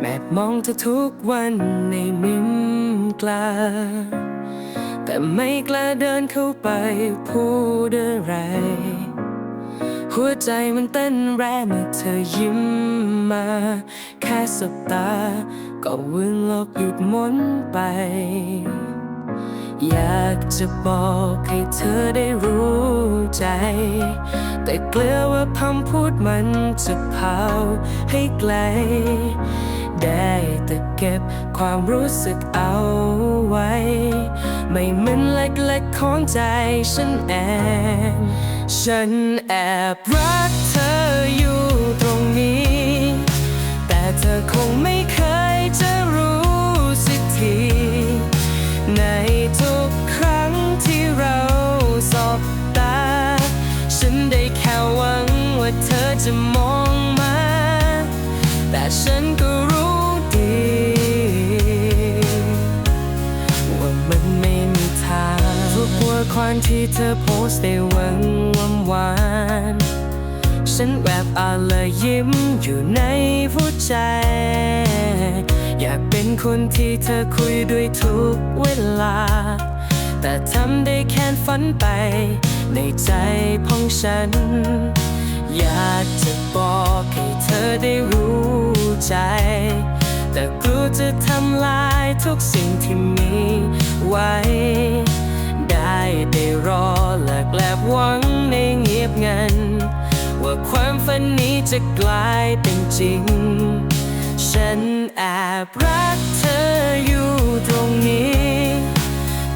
แมบมองเธอทุกวันในมิมกลา แต่ไม่กล้าเดินเข้าไปพูดอะไร หัวใจมันเต้นแรงเมื่อเธอยิ้มมา แค่สบตา ก็วุ่นโลกหยุดหมุนไป อยากจะบอกให้เธอได้รู้ใจ แต่เกลือว่าคำพูดมันจะเผาให้ไกล ได้แต่เก็บความรู้สึกเอาไว้ ไม่เหมือนเล็กๆของใจฉันเองฉันแอบรักเธออยู่ตรงนี้ แต่เธอคงไม่เคยจะรู้สักที ในทุกครั้งที่เราสบตา ฉันได้แค่หวังว่าเธอจะมองมา แต่ฉันก็ ความที่เธอโพสต์ได้วังวันวานฉันแอบอ่านและยิ้มอยู่ในหัวใจ อยากเป็นคนที่เธอคุยด้วยทุกเวลา แต่ทำได้แค่ฝันไป ในใจของฉัน อยากจะบอกให้เธอได้รู้ใจ แต่กลัวจะทำลายทุกสิ่งที่มีไว้ ได้รอหลักแลบหวังในเงียบงัน ว่าความฝันนี้จะกลายเป็นจริง ฉันแอบรักเธออยู่ตรงนี้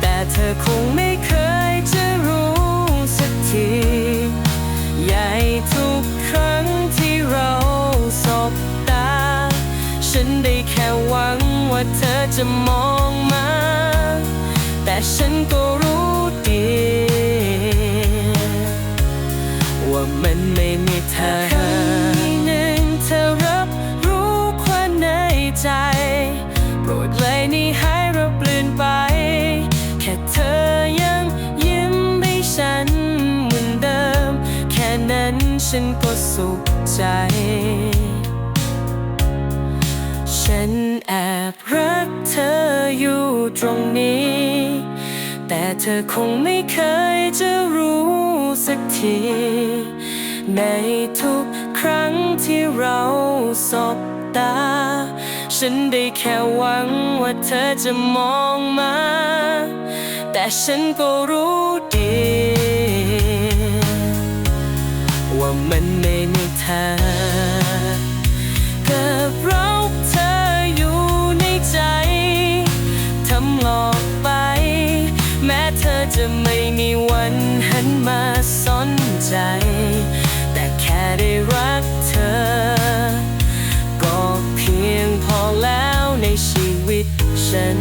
แต่เธอคงไม่เคยจะรู้สักทีใหญ่ทุกครั้งที่เราสบตา ฉันได้แค่หวังว่าเธอจะมองมา แต่ฉันก็รู้ดี ว่ามันไม่มีเธอครั้งหนึ่งเธอรับรู้ความในใจ โปรดเลยนี่ให้เราเปลี่ยนไป แค่เธอยังยิ้มให้ฉันเหมือนเดิม แค่นั้นฉันก็สุขใจ แอบรักเธออยู่ตรงนี้ แต่เธอคงไม่เคยจะรู้สักที ในทุกครั้งที่เราสบตา ฉันได้แค่หวังว่าเธอจะมองมา แต่ฉันก็รู้ดี มันหันมาสนใจ แต่แค่ได้รักเธอ ก็เพียงพอแล้วในชีวิตฉัน